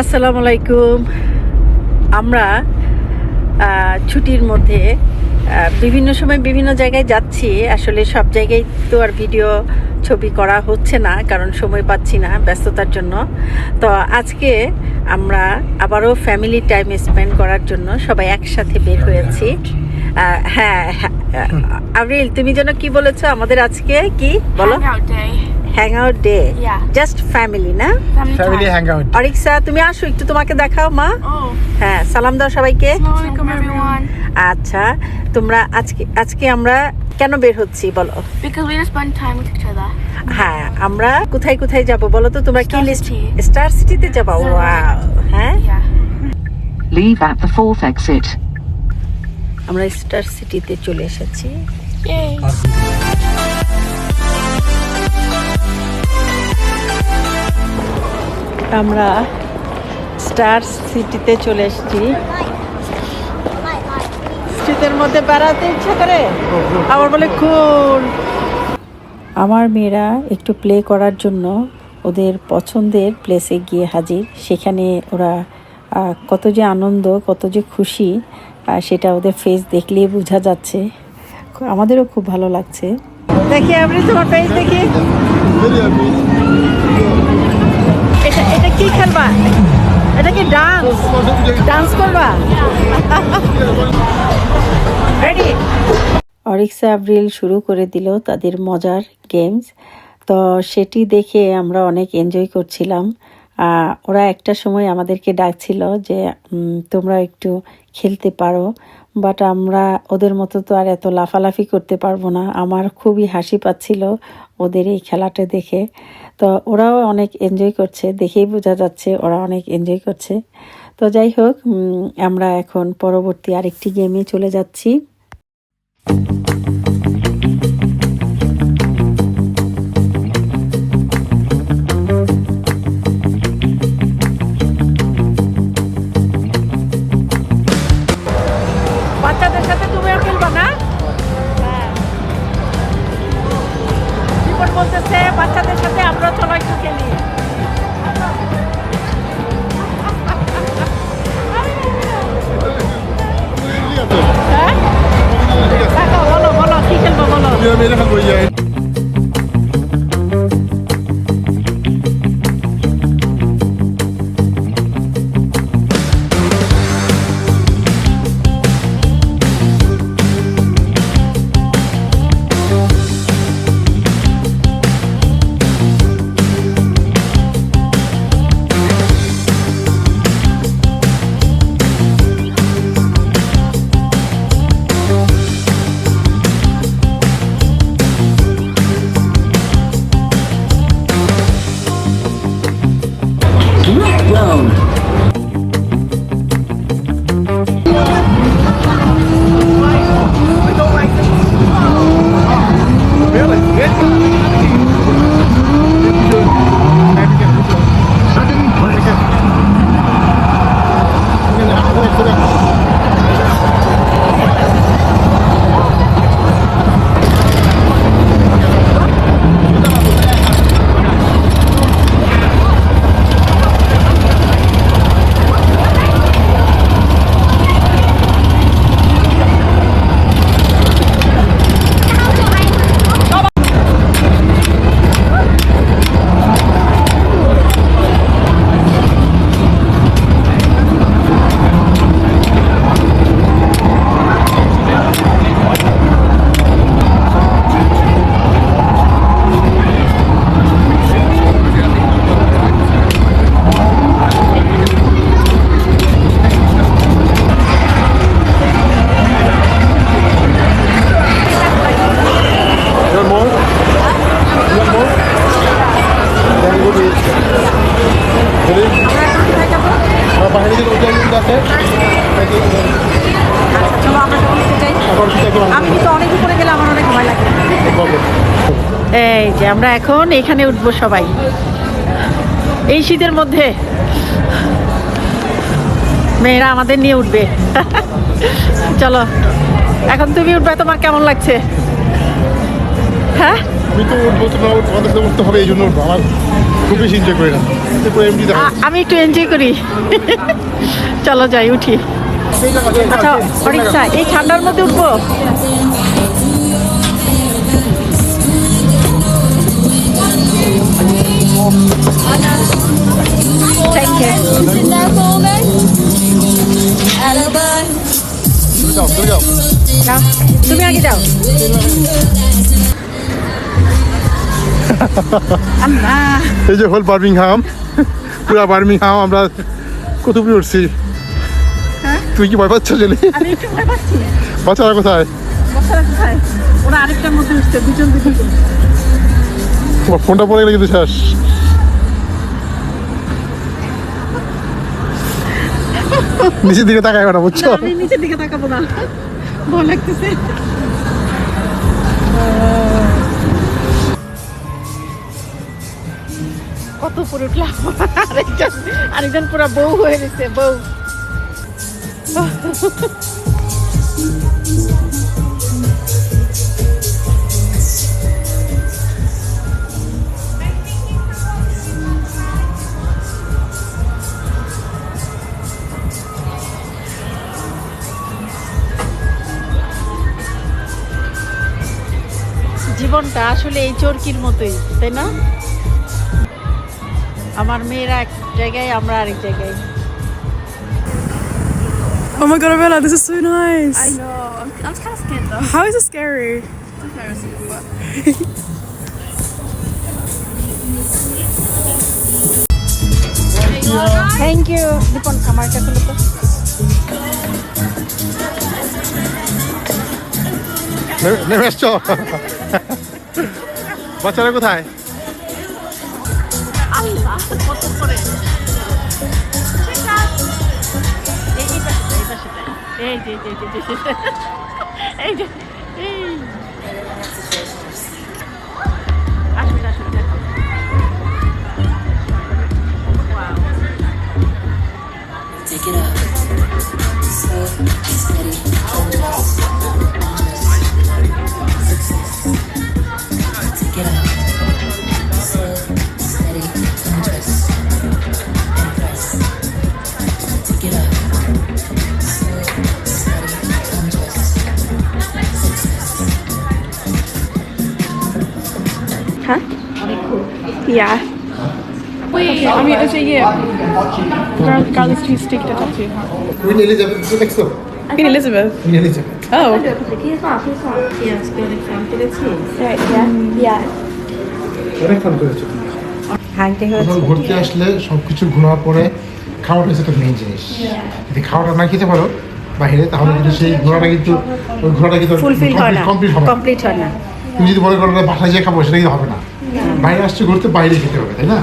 আসসালামু আলাইকুম। আমরা ছুটির মধ্যে বিভিন্ন সময় বিভিন্ন জায়গায় যাচ্ছি। আসলে সব জায়গায় তো আর ভিডিও ছবি করা হচ্ছে না কারণ সময় পাচ্ছি না ব্যস্ততার জন্য। তো আজকে আমরা আবারও ফ্যামিলি টাইম স্পেন্ড করার জন্য সবাই একসাথে বের হয়েছি। হ্যাঁ হ্যাঁ, আবরিল তুমি যেন কি বলেছ আমাদের আজকে? কি? বলো। Hangout day. Hang out day just family না ফ্যামিলি time. হ্যাং আউট অরিক্সা তুমি আসো একটু তোমাকে দেখাও মা। Oh. হ্যাঁ সালাম দাও সবাইকে। আচ্ছা তোমরা আজকে আজকে আমরা কেন বের হচ্ছি বলো. হ্যাঁ আমরা কোথায় কোথায় যাব বলো তো তোমরা কি লিস্ট স্টার সিটিতে যাব? ওয়াও হ্যাঁ. Leave at the fourth exit. আমরা স্টার সিটিতে চলে এসেছি। আমরা স্টার সিটিতে চলে এসেছি। শীতের মধ্যে বেড়াতে ইচ্ছা করে? আবার বলে, খুন। আমার মেয়েরা একটু প্লে করার জন্য ওদের পছন্দের প্লেসে গিয়ে হাজির। সেখানে ওরা কত যে আনন্দ, কত যে খুশি সেটা ওদের ফেস দেখলেই বোঝা যাচ্ছে। আমাদেরও খুব ভালো লাগছে। দেখি আপনি তোমার ফেস দেখি। কি খেলবা? এটা কি ডান্স ডান্স করবা? রেডি অরিক্সা আব্রিল শুরু করে দিল তাদের মজার গেমস তো সেটি দেখে আমরা অনেক এনজয় করছিলাম। ওরা একটা সময় আমাদেরকে ডাকছিল যে তোমরা একটু খেলতে পারো। বাট আমরা ওদের মতো তো আর এত লাফালাফি করতে পারব না। আমার খুবই হাসি পাচ্ছিল ওদের এই খেলাটা দেখে। তো ওরাও অনেক এনজয় করছে, দেখেই বোঝা যাচ্ছে ওরা অনেক এনজয় করছে। তো যাই হোক আমরা এখন পরবর্তী আরেকটি গেমে চলে যাচ্ছি। গেলে আমার অনেক ভয় এই যে আমরা এখন এখানে উঠবো সবাই। এই শীতের মধ্যে মেয়েরা আমাদের নিয়ে উঠবে। চলো এখন তুমি উঠবে তোমার কেমন লাগছে? হ্যাঁ? আমি তো উঠবো সাথে উঠতে হবে এই জন্য উঠবো। আমার খুব বেশি এনজয় করি না। আমি একটু এনজয় করি। চলো যাই উঠি। আচ্ছা অরিক্সা এই ঠান্ডার মধ্যে উঠবো? তুমি আগে যাও। এই যে হল বার্মিংহাম। পুরো বার্মিংহাম আমরা কত উপরে উঠছি তুই কি ভয় পাচ্ছ পাচ্ছি। বাচ্চারা কোথায়? বাচ্চারা কোথায়? ওরা আরেকটার মধ্যে উঠছে দুজন দুজন তোমার ফোনটা পড়ে গেলে কিন্তু শেষ। নিচের দিকে তাকাই না বুঝছ নিচের দিকে তাকাবো না। ভয় লাগতেছে। কত উপরে উঠলাম? আরেকজন আরেকজন পুরো বউ হয়ে গেছে, বউ। জীবনটা আসলে এই চরকির মতোই, তাই না? আমার মেয়েরা এক জায়গায় আমরা আরেক জায়গায় Oh my god, Arabella, this is so nice. I know. I'm, I'm kind of scared though. How is it scary? Thank you Dipon খামারটা খুলে তো নেমে- নেমে এসছো বাচ্চারা কোথায় এই যে এই যে, এই যে, এই যে এই আসুন আসুন আসুন Wow. Take it up. Slow, steady, dangerous. Yeah. Wait, I mean, is it you? Gar- Garlic cheese stick to tattoo. Queen Elizabeth দেখছ Queen Elizabeth. Queen Elizabeth Oh. ঘুরতে আসলে সব কিছু ঘোরার পরে খাওয়াটা হচ্ছে একটা মেইন জিনিস। যদি খাওয়াটা না খেতে পারো বাইরে তাহলে কিন্তু সেই ঘোরাটা কিন্তু ওই ঘোরাটা কিন্তু হয় কমপ্লিট হবে। কমপ্লিট হয় না। তুমি যদি মনে বাসায় যে খাব, সেটা কিন্তু হবে না। বাইরে আসছে, ঘুরতে বাইরে খেতে হবে, তাই না?